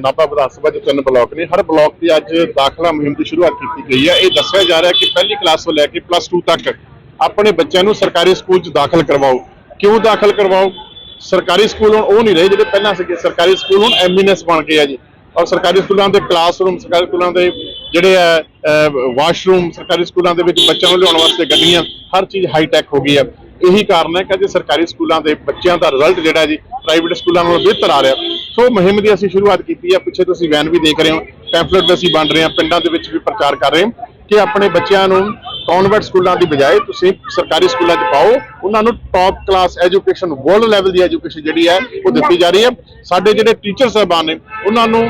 ਨਾਭਾ ਵਿਧਾਨ ਸਭਾ ਦੇ ਤਿੰਨ ਬਲਾਕ ਨੇ। ਹਰ ਬਲਾਕ ਦੀ ਅੱਜ ਦਾਖਲਾ ਮੁਹਿੰਮ ਦੀ ਸ਼ੁਰੂਆਤ ਕੀਤੀ ਗਈ ਹੈ। ਇਹ ਦੱਸਿਆ ਜਾ ਰਿਹਾ ਕਿ ਪਹਿਲੀ ਕਲਾਸ ਤੋਂ ਲੈ ਕੇ ਪਲੱਸ 2 ਤੱਕ ਆਪਣੇ ਬੱਚਿਆਂ ਨੂੰ ਸਰਕਾਰੀ ਸਕੂਲ 'ਚ ਦਾਖਲ ਕਰਵਾਓ। ਕਿਉਂ ਦਾਖਲ ਕਰਵਾਓ? ਸਰਕਾਰੀ ਸਕੂਲ ਹੁਣ ਉਹ ਨਹੀਂ ਰਹੇ ਜਿਹੜੇ ਪਹਿਲਾਂ ਸੀਗੇ। ਸਰਕਾਰੀ ਸਕੂਲ ਹੁਣ ਐਮਬੀਐਨਐਸ ਬਣ ਗਏ ਆ ਜੀ। ਔਰ ਸਰਕਾਰੀ ਸਕੂਲਾਂ ਦੇ ਕਲਾਸਰੂਮ ਸਰਕਾਰੀ ਸਕੂਲਾਂ ਦੇ ਜਿਹੜੇ ਆ ਵਾਸ਼ਰੂਮ ਸਰਕਾਰੀ ਸਕੂਲਾਂ ਦੇ ਵਿੱਚ ਬੱਚਿਆਂ ਨੂੰ ਲਿਆਉਣ ਵਾਸਤੇ ਗੱਡੀਆਂ, ਹਰ ਚੀਜ਼ ਹਾਈ ਟੈਕ ਹੋ ਗਈ ਹੈ ਇਹੀ ਕਾਰਨ ਹੈ ਕਿ ਅੱਜ ਸਰਕਾਰੀ ਸਕੂਲਾਂ ਦੇ ਬੱਚਿਆਂ ਦਾ ਰਿਜ਼ਲਟ ਜਿਹੜਾ ਜੀ ਪ੍ਰਾਈਵੇਟ ਸਕੂਲਾਂ ਨਾਲੋਂ ਬਿਹਤਰ ਆ ਰਿਹਾ। ਸੋ ਮੁਹਿੰਮ ਦੀ ਅਸੀਂ ਸ਼ੁਰੂਆਤ ਕੀਤੀ ਹੈ। ਪਿੱਛੇ ਤੁਸੀਂ ਵੈਨ ਵੀ ਦੇਖ ਰਹੇ ਹੋ। ਪੈਂਫਲੇਟ ਵੀ ਅਸੀਂ ਵੰਡ ਰਹੇ ਹਾਂ। ਪਿੰਡਾਂ ਦੇ ਵਿੱਚ ਵੀ ਪ੍ਰਚਾਰ ਕਰ ਰਹੇ ਹਾਂ ਕਿ ਆਪਣੇ ਬੱਚਿਆਂ ਨੂੰ ਕਨਵੈਂਟ ਸਕੂਲਾਂ ਦੀ ਬਜਾਏ ਤੁਸੀਂ ਸਰਕਾਰੀ ਸਕੂਲਾਂ 'ਚ ਪਾਓ। ਉਹਨਾਂ ਨੂੰ top class education world level ਦੀ ਐਜੂਕੇਸ਼ਨ ਜਿਹੜੀ ਹੈ, ਉਹ ਦਿੱਤੀ ਜਾ ਰਹੀ ਹੈ। ਸਾਡੇ ਜਿਹੜੇ ਟੀਚਰ ਸਾਹਿਬਾਨ ਨੇ, ਉਹਨਾਂ ਨੂੰ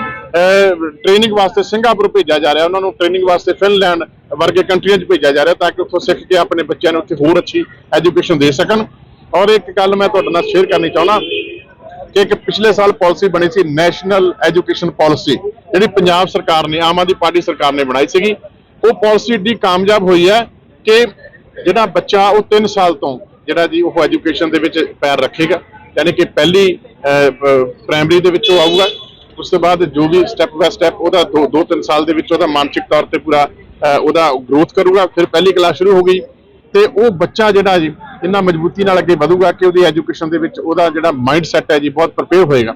ਟ੍ਰੇਨਿੰਗ ਵਾਸਤੇ ਸਿੰਗਾਪੁਰ ਭੇਜਿਆ ਜਾ ਰਿਹਾ। ਉਹਨਾਂ ਨੂੰ ਟ੍ਰੇਨਿੰਗ ਵਾਸਤੇ ਫਿਨਲੈਂਡ ਵਰਗੇ ਕੰਟਰੀਆਂ 'ਚ ਭੇਜਿਆ ਜਾ ਰਿਹਾ ਤਾਂ ਕਿ ਉੱਥੋਂ ਸਿੱਖ ਕੇ ਆਪਣੇ ਬੱਚਿਆਂ ਨੂੰ ਉੱਥੇ ਹੋਰ ਅੱਛੀ ਐਜੂਕੇਸ਼ਨ ਦੇ ਸਕਣ। ਔਰ ਇੱਕ ਗੱਲ ਮੈਂ ਤੁਹਾਡੇ ਨਾਲ ਸ਼ੇਅਰ ਕਰਨੀ ਚਾਹੁੰਦਾ ਕਿ ਇੱਕ ਪਿਛਲੇ ਸਾਲ ਪਾਲਿਸੀ ਬਣੀ ਸੀ ਨੈਸ਼ਨਲ ਐਜੂਕੇਸ਼ਨ ਪਾਲਿਸੀ, ਜਿਹੜੀ ਪੰਜਾਬ ਸਰਕਾਰ ਨੇ, ਆਮ ਆਦਮੀ ਪਾਰਟੀ ਸਰਕਾਰ ਨੇ ਬਣਾਈ ਸੀਗੀ। ਉਹ ਪਾਲਿਸੀ ਏਡੀ ਕਾਮਯਾਬ ਹੋਈ ਹੈ ਕਿ ਜਿਹੜਾ ਬੱਚਾ ਉਹ 3 ਸਾਲ ਤੋਂ ਜਿਹੜਾ ਜੀ ਉਹ ਐਜੂਕੇਸ਼ਨ ਦੇ ਵਿੱਚ ਪੈਰ ਰੱਖੇਗਾ। ਯਾਨੀ ਕਿ ਪਹਿਲੀ ਪ੍ਰਾਇਮਰੀ ਦੇ ਵਿੱਚੋਂ ਆਊਗਾ। ਉਸ ਤੋਂ ਬਾਅਦ ਜੋ ਵੀ ਸਟੈਪ ਬਾय ਸਟੈਪ ਉਹਦਾ 2 2 3 ਸਾਲ ਦੇ ਵਿੱਚ ਉਹਦਾ ਮਾਨਸਿਕ ਤੌਰ ਤੇ ਪੂਰਾ ਉਹਦਾ ਗਰੋਥ ਕਰੂਗਾ। ਫਿਰ ਪਹਿਲੀ ਕਲਾਸ ਸ਼ੁਰੂ ਹੋ ਗਈ। ਤੇ ਉਹ ਬੱਚਾ ਜਿਹੜਾ ਜੀ ਇੰਨਾ ਮਜ਼ਬੂਤੀ ਨਾਲ ਅੱਗੇ ਵਧੂਗਾ ਕਿ ਉਹਦੀ ਐਜੂਕੇਸ਼ਨ ਦੇ ਵਿੱਚ ਉਹਦਾ ਜਿਹੜਾ ਮਾਈਂਡ ਸੈਟ ਹੈ ਜੀ, ਬਹੁਤ ਪ੍ਰਪੇਅਰ ਹੋਏਗਾ।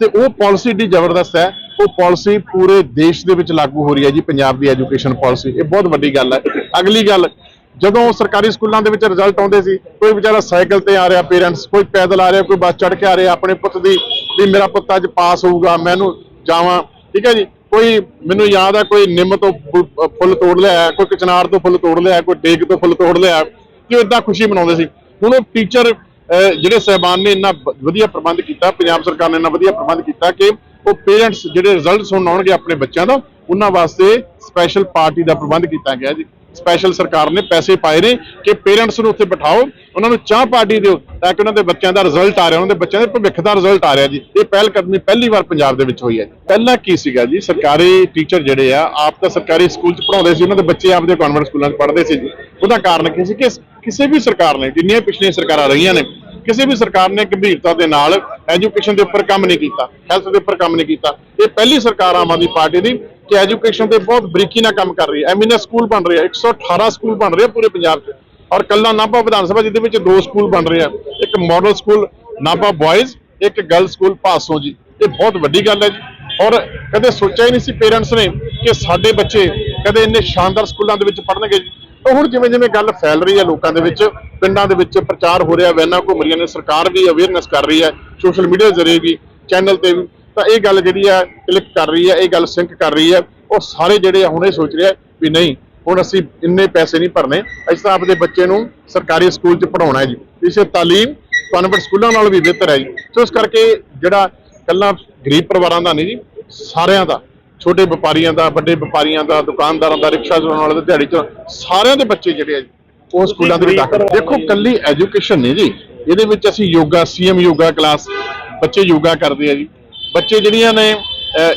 ਤੇ ਉਹ ਪਾਲਿਸੀ ਏਡੀ ਜ਼ਬਰਦਸਤ ਹੈ, ਉਹ ਪਾਲਿਸੀ ਪੂਰੇ ਦੇਸ਼ ਦੇ ਵਿੱਚ ਲਾਗੂ ਹੋ ਰਹੀ ਹੈ ਜੀ, ਪੰਜਾਬ ਦੀ ਐਜੂਕੇਸ਼ਨ ਪਾਲਿਸੀ ਇਹ ਬਹੁਤ ਵੱਡੀ ਗੱਲ ਹੈ। ਅਗਲੀ ਗੱਲ, ਜਦੋਂ ਸਰਕਾਰੀ ਸਕੂਲਾਂ ਦੇ ਵਿੱਚ ਰਿਜ਼ਲਟ ਆਉਂਦੇ ਸੀ, ਕੋਈ ਵਿਚਾਰਾ ਸਾਈਕਲ ਤੇ ਆ ਰਿਹਾ ਪੇਰੈਂਟਸ ਕੋਈ ਪੈਦਲ ਆ ਰਿਹਾ, ਕੋਈ ਬੱਸ ਚੜ੍ਹ ਕੇ ਆ ਰਿਹਾ, ਆਪਣੇ ਪੁੱਤ ਦੀ, ਵੀ ਮੇਰਾ ਪੁੱਤ ਅੱਜ ਪਾਸ ਹੋਊਗਾ ਮੈਨੂੰ ਜਾਵਾਂ, ਠੀਕ ਹੈ ਜੀ? ਕੋਈ ਮੈਨੂੰ ਯਾਦ ਹੈ, ਕੋਈ ਨਿੰਮ ਤੋਂ ਫੁੱਲ ਤੋੜ ਲਿਆ ਕੋਈ ਕਚਨਾਰ ਤੋਂ ਫੁੱਲ ਤੋੜ ਲਿਆ ਕੋਈ ਡੇਗ ਤੋਂ ਫੁੱਲ ਤੋੜ ਲਿਆ ਕਿ ਇਦਾਂ ਖੁਸ਼ੀ ਮਨਾਉਂਦੇ ਸੀ। ਹੁਣ ਉਹ ਟੀਚਰ ਜਿਹੜੇ ਸਹਿਬਾਨ ਨੇ ਇੰਨਾ ਵਧੀਆ ਪ੍ਰਬੰਧ ਕੀਤਾ, ਪੰਜਾਬ ਸਰਕਾਰ ਨੇ ਇੰਨਾ ਵਧੀਆ ਪ੍ਰਬੰਧ ਕੀਤਾ ਕਿ ਉਹ ਪੇਰੈਂਟਸ ਜਿਹੜੇ ਰਿਜ਼ਲਟਸ ਹੁਣ ਆਉਣਗੇ ਆਪਣੇ ਬੱਚਿਆਂ ਦਾ, ਉਹਨਾਂ ਵਾਸਤੇ ਸਪੈਸ਼ਲ ਪਾਰਟੀ ਦਾ ਪ੍ਰਬੰਧ ਕੀਤਾ ਗਿਆ ਜੀ। ਸਪੈਸ਼ਲ ਸਰਕਾਰ ਨੇ ਪੈਸੇ ਪਾਏ ਨੇ ਕਿ ਪੇਰੈਂਟਸ ਨੂੰ ਉੱਥੇ ਬਿਠਾਓ, ਉਹਨਾਂ ਨੂੰ ਚਾਹ ਪਾਰਟੀ ਦਿਓ ਤਾਂ ਕਿ ਉਹਨਾਂ ਦੇ ਬੱਚਿਆਂ ਦਾ ਰਿਜ਼ਲਟ ਆ ਰਿਹਾ, ਉਹਨਾਂ ਦੇ ਬੱਚਿਆਂ ਦੇ ਭਵਿੱਖ ਦਾ ਰਿਜ਼ਲਟ ਆ ਰਿਹਾ ਜੀ। ਇਹ ਪਹਿਲ ਕਦਮੀ ਪਹਿਲੀ ਵਾਰ ਪੰਜਾਬ ਦੇ ਵਿੱਚ ਹੋਈ ਹੈ ਪਹਿਲਾਂ ਕੀ ਸੀਗਾ ਜੀ? ਸਰਕਾਰੀ ਟੀਚਰ ਜਿਹੜੇ ਆ, ਆਪ ਤਾਂ ਸਰਕਾਰੀ ਸਕੂਲ 'ਚ ਪੜਾਉਂਦੇ ਸੀ, ਉਹਨਾਂ ਦੇ ਬੱਚੇ ਆਪਦੇ ਕਨਵੈਂਟ ਸਕੂਲਾਂ 'ਚ ਪੜ੍ਹਦੇ ਸੀ ਜੀ। ਉਹਦਾ ਕਾਰਨ ਕੀ ਸੀ ਕਿ ਕਿਸੇ ਵੀ ਸਰਕਾਰ ਨੇ, ਜਿੰਨੀਆਂ ਪਿਛਲੀਆਂ ਸਰਕਾਰਾਂ ਰਹੀਆਂ ਨੇ, ਕਿਸੇ ਵੀ ਸਰਕਾਰ ਨੇ ਗੰਭੀਰਤਾ ਦੇ ਨਾਲ ਐਜੂਕੇਸ਼ਨ ਦੇ ਉੱਪਰ ਕੰਮ ਨਹੀਂ ਕੀਤਾ ਹੈਲਥ ਦੇ ਉੱਪਰ ਕੰਮ ਨਹੀਂ ਕੀਤਾ। ਇਹ ਪਹਿਲੀ ਸਰਕਾਰ ਆਮ ਆਦਮੀ ਪਾਰਟੀ ਦੀ ਕਿ ਐਜੂਕੇਸ਼ਨ ਤੇ ਬਹੁਤ ਬਰੀਕੀ ਨਾਲ ਕੰਮ ਕਰ ਰਹੀ ਹੈ। ਐਮਐਨਐਸ ਸਕੂਲ ਬਣ ਰਹੇ ਆ 118 ਸਕੂਲ ਬਣ ਰਿਹਾ ਪੂਰੇ ਪੰਜਾਬ 'ਚ। ਔਰ ਕੱਲਾ ਨਾਭਾ ਵਿਧਾਨ ਸਭਾ, ਜਿਹਦੇ ਵਿੱਚ ਦੋ ਸਕੂਲ ਬਣ ਰਹੇ ਆ, ਇੱਕ ਮਾਡਲ ਸਕੂਲ, ਨਾਭਾ ਬॉयਜ਼ ਇੱਕ ਗਰਲ ਸਕੂਲ ਪਾਸੋਂ ਜੀ। ਇਹ ਬਹੁਤ ਵੱਡੀ ਗੱਲ ਹੈ ਜੀ। ਔਰ ਕਦੇ ਸੋਚਿਆ ਹੀ ਨਹੀਂ ਸੀ ਪੇਰੈਂਟਸ ਨੇ ਕਿ ਸਾਡੇ ਬੱਚੇ ਕਦੇ ਇੰਨੇ ਸ਼ਾਨਦਾਰ ਸਕੂਲਾਂ ਦੇ ਵਿੱਚ ਪੜ੍ਹਨਗੇ ਜੀ। ਹੁਣ ਜਿਵੇਂ ਜਿਵੇਂ ਗੱਲ ਫੈਲ ਰਹੀ ਹੈ ਲੋਕਾਂ ਦੇ ਵਿੱਚ, ਪਿੰਡਾਂ ਦੇ ਵਿੱਚ ਪ੍ਰਚਾਰ ਹੋ ਰਿਹਾ, ਵੈਨਾਂ ਘੁੰਮ ਰਹੀਆਂ ਨੇ, ਸਰਕਾਰ ਵੀ ਅਵੇਅਰਨੈਸ ਕਰ ਰਹੀ ਹੈ, ਸੋਸ਼ਲ ਮੀਡੀਆ ਜ਼ਰੀਏ ਵੀ ਚੈਨਲ ਤੇ ਵੀ। ਤਾਂ ਇਹ ਗੱਲ ਜਿਹੜੀ ਹੈ ਕਲਿੱਕ ਕਰ ਰਹੀ ਹੈ ਇਹ ਗੱਲ ਸਿੰਕ ਕਰ ਰਹੀ ਹੈ ਉਹ ਸਾਰੇ ਜਿਹੜੇ ਆ ਹੁਣ ਇਹ ਸੋਚ ਰਿਹਾ ਵੀ ਨਹੀਂ ਹੁਣ ਅਸੀਂ ਇੰਨੇ ਪੈਸੇ ਨਹੀਂ ਭਰਨੇ ਅਸੀਂ ਤਾਂ ਆਪਦੇ ਬੱਚੇ ਨੂੰ ਸਰਕਾਰੀ ਸਕੂਲ 'ਚ ਪੜਾਉਣਾ ਹੈ ਜੀ। ਇਸੇ ਤਾਲੀਮ ਕਨਵੈਂਟ ਸਕੂਲਾਂ ਨਾਲ ਵੀ ਬਿਹਤਰ ਹੈ ਜੀ। ਸੋ ਇਸ ਕਰਕੇ ਜਿਹੜਾ ਕੱਲਾ ਗਰੀਬ ਪਰਿਵਾਰਾਂ ਦਾ ਨਹੀਂ ਜੀ ਸਾਰਿਆਂ ਦਾ ਛੋਟੇ ਵਪਾਰੀਆਂ ਦਾ ਵੱਡੇ ਵਪਾਰੀਆਂ ਦਾ ਦੁਕਾਨਦਾਰਾਂ ਦਾ ਰਿਕਸ਼ਾ ਚਲਾਉਣ ਵਾਲੇ ਦਾ ਦਿਹਾੜੀ ਚ ਸਾਰਿਆਂ ਦੇ ਬੱਚੇ ਜਿਹੜੇ ਆ ਜੀ, ਉਹ ਸਕੂਲਾਂ ਦੇ ਵਿੱਚ ਦਾਖਲ ਦੇਖੋ ਕੱਲੀ ਐਜੂਕੇਸ਼ਨ ਨਹੀਂ ਜੀ ਇਹਦੇ ਵਿੱਚ ਅਸੀਂ ਯੋਗਾ ਸੀਐਮ ਯੋਗਾ ਕਲਾਸ ਬੱਚੇ ਯੋਗਾ ਕਰਦੇ ਆ ਜੀ। ਬੱਚੇ ਜਿਹੜੀਆਂ ਨੇ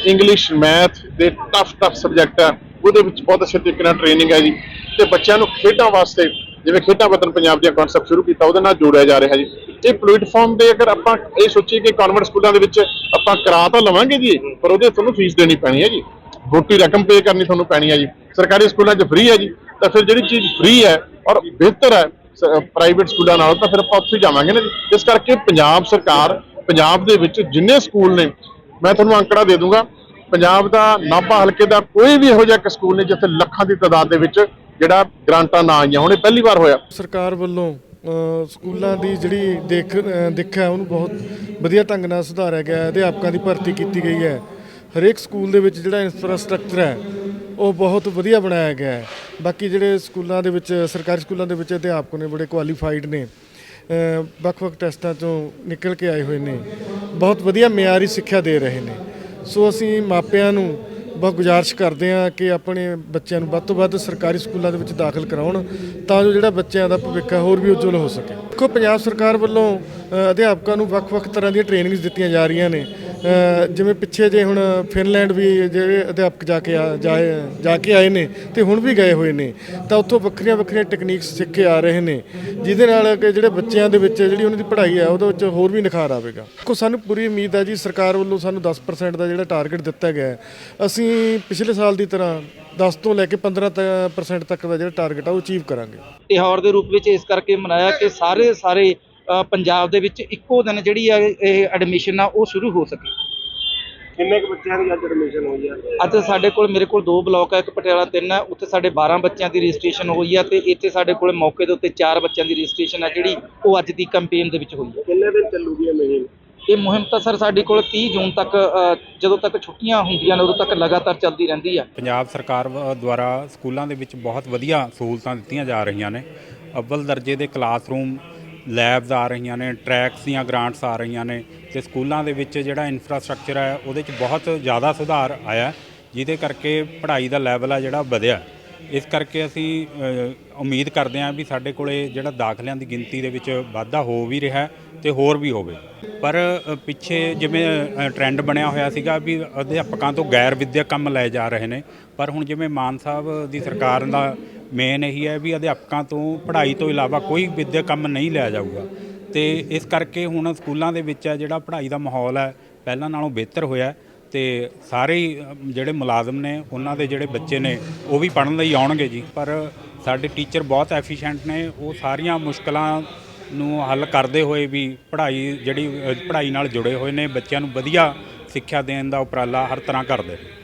ਇੰਗਲਿਸ਼ ਮੈਥ ਦੇ ਟਫ ਟਫ ਸਬਜੈਕਟ ਆ, ਉਹਦੇ ਵਿੱਚ ਬਹੁਤ ਅੱਛੇ ਤਰੀਕੇ ਨਾਲ ਟ੍ਰੇਨਿੰਗ ਹੈ ਜੀ। ਤੇ ਬੱਚਿਆਂ ਨੂੰ ਖੇਡਾਂ ਵਾਸਤੇ, ਜਿਵੇਂ ਖੇਡਾਂ ਵਤਨ ਪੰਜਾਬ ਦੀਆਂ ਕਨਸੈਪਟ ਸ਼ੁਰੂ ਕੀਤਾ, ਉਹਦੇ ਨਾਲ ਜੋੜਿਆ ਜਾ ਰਿਹਾ ਜੀ। ਇਹ ਪਲੇਟਫਾਰਮ ਦੇ ਅਗਰ ਆਪਾਂ ਇਹ ਸੋਚੀਏ ਕਿ ਕਨਵੈਂਟ ਸਕੂਲਾਂ ਦੇ ਵਿੱਚ ਆਪਾਂ ਕਰਾ ਤਾਂ ਲਵਾਂਗੇ ਜੀ, ਪਰ ਉਹਦੇ ਤੁਹਾਨੂੰ ਫੀਸ ਦੇਣੀ ਪੈਣੀ ਹੈ ਜੀ। ਮੋਟੀ ਰਕਮ ਪੇ ਕਰਨੀ ਤੁਹਾਨੂੰ ਪੈਣੀ ਹੈ ਜੀ। ਸਰਕਾਰੀ ਸਕੂਲਾਂ 'ਚ ਫ੍ਰੀ ਹੈ ਜੀ, ਤਾਂ ਫਿਰ ਜਿਹੜੀ ਚੀਜ਼ ਫ੍ਰੀ ਹੈ ਔਰ ਬਿਹਤਰ ਹੈ ਪ੍ਰਾਈਵੇਟ ਸਕੂਲਾਂ ਨਾਲੋਂ, ਤਾਂ ਫਿਰ ਆਪਾਂ ਉੱਥੇ ਜਾਵਾਂਗੇ ਨਾ ਜੀ। ਇਸ ਕਰਕੇ ਪੰਜਾਬ ਸਰਕਾਰ ਪੰਜਾਬ ਦੇ ਵਿੱਚ ਜਿੰਨੇ ਸਕੂਲ ਨੇ ਮੈਂ ਤੁਹਾਨੂੰ ਅੰਕੜਾ ਦੇ ਦੂੰਗਾ ਪੰਜਾਬ ਦਾ ਨਾਭਾ ਹਲਕੇ ਦਾ ਕੋਈ ਵੀ ਇਹੋ ਜਿਹਾ ਇੱਕ ਸਕੂਲ ਨਹੀਂ ਜਿੱਥੇ ਲੱਖਾਂ ਦੀ ਤਾਦਾਦ ਦੇ ਵਿੱਚ ਜਿਹੜਾ ਗ੍ਰਾਂਟਾਂ ਨਾ ਆਈਆਂ ਹੁਣ ਇਹ ਪਹਿਲੀ ਵਾਰ ਹੋਇਆ। ਸਰਕਾਰ ਵੱਲੋਂ ਸਕੂਲਾਂ ਦੀ ਜਿਹੜੀ ਦੇਖ ਅ, ਦਿੱਖ ਹੈ ਉਹਨੂੰ ਬਹੁਤ ਵਧੀਆ ਢੰਗ ਨਾਲ ਸੁਧਾਰਿਆ ਗਿਆ ਹੈ ਅਧਿਆਪਕਾਂ ਦੀ ਭਰਤੀ ਕੀਤੀ ਗਈ ਹੈ। ਹਰੇਕ ਸਕੂਲ ਦੇ ਵਿੱਚ ਜਿਹੜਾ ਇਨਫਰਾਸਟ੍ਰਕਚਰ ਹੈ ਉਹ ਬਹੁਤ ਵਧੀਆ ਬਣਾਇਆ ਗਿਆ ਹੈ। ਬਾਕੀ ਜਿਹੜੇ ਸਕੂਲਾਂ ਦੇ ਵਿੱਚ ਸਰਕਾਰੀ ਸਕੂਲਾਂ ਦੇ ਵਿੱਚ ਅਧਿਆਪਕ ਨੇ ਬੜੇ ਕੁਆਲੀਫਾਈਡ ਨੇ ਵੱਖ-ਵੱਖ ਟੈਸਟਾਂ ਚੋਂ ਨਿਕਲ ਕੇ ਆਏ ਹੋਏ ਨੇ। ਬਹੁਤ ਵਧੀਆ ਮਿਆਰੀ ਸਿੱਖਿਆ ਦੇ ਰਹੇ ਨੇ। ਸੋ ਅਸੀਂ ਮਾਪਿਆਂ ਨੂੰ ਬਹੁਤ ਗੁਜ਼ਾਰਿਸ਼ ਕਰਦੇ ਹਾਂ ਕਿ ਆਪਣੇ ਬੱਚਿਆਂ ਨੂੰ ਵੱਧ ਤੋਂ ਵੱਧ ਸਰਕਾਰੀ ਸਕੂਲਾਂ ਦੇ ਵਿੱਚ ਦਾਖਲ ਕਰਾਉਣ ਤਾਂ ਜੋ ਜਿਹੜਾ ਬੱਚਿਆਂ ਦਾ ਭਵਿੱਖ ਹੋਰ ਵੀ ਉਜਵਲ ਹੋ ਸਕੇ। ਦੇਖੋ, ਪੰਜਾਬ ਸਰਕਾਰ ਵੱਲੋਂ ਅਧਿਆਪਕਾਂ ਨੂੰ ਵੱਖ-ਵੱਖ ਤਰ੍ਹਾਂ ਦੀਆਂ ਟ੍ਰੇਨਿੰਗਸ ਦਿੱਤੀਆਂ ਜਾ ਰਹੀਆਂ ਨੇ। ਜਿਵੇਂ ਪਿੱਛੇ ਜੇ ਹੁਣ ਫਿਨਲੈਂਡ ਵੀ ਜਿਹੜੇ ਅਧਿਆਪਕ ਜਾ ਕੇ ਆ- ਜਾਏ, ਜਾ ਕੇ ਆਏ ਨੇ ਤੇ ਹੁਣ ਵੀ ਗਏ ਹੋਏ ਨੇ, ਤਾਂ ਉੱਥੋਂ ਵੱਖਰੀਆਂ ਵੱਖਰੀਆਂ ਟੈਕਨੀਕਸ ਸਿੱਖ ਕੇ ਆ ਰਹੇ ਨੇ, ਜਿਹਦੇ ਨਾਲ ਕਿ ਜਿਹੜੇ ਬੱਚਿਆਂ ਦੇ ਵਿੱਚ ਜਿਹੜੀ ਉਹਨਾਂ ਦੀ ਪੜ੍ਹਾਈ ਹੈ ਉਹਦੇ ਵਿੱਚ ਹੋਰ ਵੀ ਨਿਖਾਰ ਆਵੇਗਾ। ਕੋ ਸਾਨੂੰ ਪੂਰੀ ਉਮੀਦ ਹੈ ਜੀ, ਸਰਕਾਰ ਵੱਲੋਂ ਸਾਨੂੰ 10% ਦਾ ਜਿਹੜਾ ਟਾਰਗੇਟ ਦਿੱਤਾ ਗਿਆ ਹੈ। ਅਸੀਂ ਪਿਛਲੇ ਸਾਲ ਦੀ ਤਰ੍ਹਾਂ 10 ਤੋਂ ਲੈ ਕੇ 15% ਤੱਕ ਦਾ ਜਿਹੜਾ ਟਾਰਗੇਟ ਆ, ਉਹ ਅਚੀਵ ਕਰਾਂਗੇ। ਤਿਉਹਾਰ ਦੇ ਰੂਪ ਵਿੱਚ ਇਸ ਕਰਕੇ ਮਨਾਇਆ ਕਿ ਸਾਰੇ ਸਾਰੇ ਪੰਜਾਬ ਦੇ ਵਿੱਚ ਇੱਕੋ ਦਿਨ ਜਿਹੜੀ ਆ ਇਹ ਐਡਮਿਸ਼ਨ ਆ ਉਹ ਸ਼ੁਰੂ ਹੋ ਸਕੇ। ਕਿੰਨੇ ਕੁ ਬੱਚਿਆਂ ਦੀ ਅੱਜ ਐਡਮਿਸ਼ਨ ਹੋਈ ਆ? ਅੱਜ ਸਾਡੇ ਕੋਲ ਮੇਰੇ ਕੋਲ ਦੋ ਬਲਾਕ ਹੈ ਇੱਕ ਪਟਿਆਲਾ ਤਿੰਨ ਹੈ ਉੱਥੇ ਸਾਡੇ 12 ਬੱਚਿਆਂ ਦੀ ਰਜਿਸਟ੍ਰੇਸ਼ਨ ਹੋਈ ਆ ਤੇ ਇੱਥੇ ਸਾਡੇ ਕੋਲ ਮੌਕੇ ਦੇ ਉੱਤੇ 4 ਬੱਚਿਆਂ ਦੀ ਰਜਿਸਟ੍ਰੇਸ਼ਨ ਹੈ ਜਿਹੜੀ ਉਹ ਅੱਜ ਦੀ ਕੈਂਪੇਨ ਦੇ ਵਿੱਚ ਹੋਈ ਹੈ ਕਿੰਨੇ ਦਿਨ ਚੱਲੂਗੀ ਇਹ ਮੁਹਿੰਮ? ਇਹ ਮੁਹਿੰਮ ਤਾਂ ਸਰ ਸਾਡੇ ਕੋਲ 30 ਜੂਨ ਤੱਕ ਜਦੋਂ ਤੱਕ ਛੁੱਟੀਆਂ ਹੁੰਦੀਆਂ ਨੇ ਉਦੋਂ ਤੱਕ ਲਗਾਤਾਰ ਚੱਲਦੀ ਰਹਿੰਦੀ ਆ। ਪੰਜਾਬ ਸਰਕਾਰ ਦੁਆਰਾ ਸਕੂਲਾਂ ਦੇ ਵਿੱਚ ਬਹੁਤ ਵਧੀਆ ਸਹੂਲਤਾਂ ਦਿੱਤੀਆਂ ਜਾ ਰਹੀਆਂ ਨੇ। ਅਵਲ ਦਰਜੇ ਦੇ ਕਲਾਸਰੂਮ ਲੈਬਸ ਆ ਰਹੀਆਂ ਨੇ, ਟਰੈਕਸ ਦੀਆਂ ਗ੍ਰਾਂਟਸ ਆ ਰਹੀਆਂ ਨੇ ਤੇ ਸਕੂਲਾਂ ਦੇ ਵਿੱਚ ਜਿਹੜਾ ਇਨਫਰਾਸਟ੍ਰਕਚਰ ਹੈ ਉਹਦੇ 'ਚ ਬਹੁਤ ਜ਼ਿਆਦਾ ਸੁਧਾਰ ਆਇਆ ਜਿਹਦੇ ਕਰਕੇ ਪੜ੍ਹਾਈ ਦਾ ਲੈਵਲ ਆ ਜਿਹੜਾ ਵਧਿਆ ਇਸ ਕਰਕੇ ਅਸੀਂ ਉਮੀਦ ਕਰਦੇ ਹਾਂ ਵੀ ਸਾਡੇ ਕੋਲੇ ਜਿਹੜਾ ਦਾਖਲਿਆਂ ਦੀ ਗਿਣਤੀ ਦੇ ਵਿੱਚ ਵਾਧਾ ਹੋ ਵੀ ਰਿਹਾ ਹੈ ਤੇ ਹੋਰ ਵੀ ਹੋਵੇ। ਪਰ ਪਿੱਛੇ ਜਿਵੇਂ ਟ੍ਰੈਂਡ ਬਣਿਆ ਹੋਇਆ ਸੀਗਾ ਵੀ ਅਧਿਆਪਕਾਂ ਤੋਂ ਗੈਰ ਵਿਦਿਅਕ ਕੰਮ ਲਏ ਜਾ ਰਹੇ ਨੇ, ਪਰ ਹੁਣ ਜਿਵੇਂ ਮਾਨ ਸਾਹਿਬ ਦੀ ਸਰਕਾਰ ਦਾ ਮੇਨ ਇਹੀ ਹੈ ਵੀ ਅਧਿਆਪਕਾਂ ਤੋਂ ਪੜ੍ਹਾਈ ਤੋਂ ਇਲਾਵਾ ਕੋਈ ਵਿੱਦਿਅਕ ਕੰਮ ਨਹੀਂ ਲਿਆ ਜਾਊਗਾ। ਤੇ ਇਸ ਕਰਕੇ ਹੁਣ ਸਕੂਲਾਂ ਦੇ ਵਿੱਚ ਹੈ ਜਿਹੜਾ ਪੜ੍ਹਾਈ ਦਾ ਮਾਹੌਲ ਹੈ, ਪਹਿਲਾਂ ਨਾਲੋਂ ਬਿਹਤਰ ਹੋਇਆ ਤੇ ਸਾਰੇ ਜਿਹੜੇ ਮੁਲਾਜ਼ਮ ਨੇ, ਉਹਨਾਂ ਦੇ ਜਿਹੜੇ ਬੱਚੇ ਨੇ, ਉਹ ਵੀ ਪੜ੍ਹਨ ਲਈ ਆਉਣਗੇ ਜੀ। ਪਰ ਸਾਡੇ ਟੀਚਰ ਬਹੁਤ ਐਫੀਸ਼ੀਐਂਟ ਨੇ, ਉਹ ਸਾਰੀਆਂ ਮੁਸ਼ਕਲਾਂ ਨੂੰ ਹੱਲ ਕਰਦੇ ਹੋਏ ਵੀ ਪੜ੍ਹਾਈ ਜਿਹੜੀ ਪੜ੍ਹਾਈ ਨਾਲ ਜੁੜੇ ਹੋਏ ਨੇ, ਬੱਚਿਆਂ ਨੂੰ ਵਧੀਆ ਸਿੱਖਿਆ ਦੇਣ ਦਾ ਉਪਰਾਲਾ ਹਰ ਤਰ੍ਹਾਂ ਕਰਦੇ ਨੇ।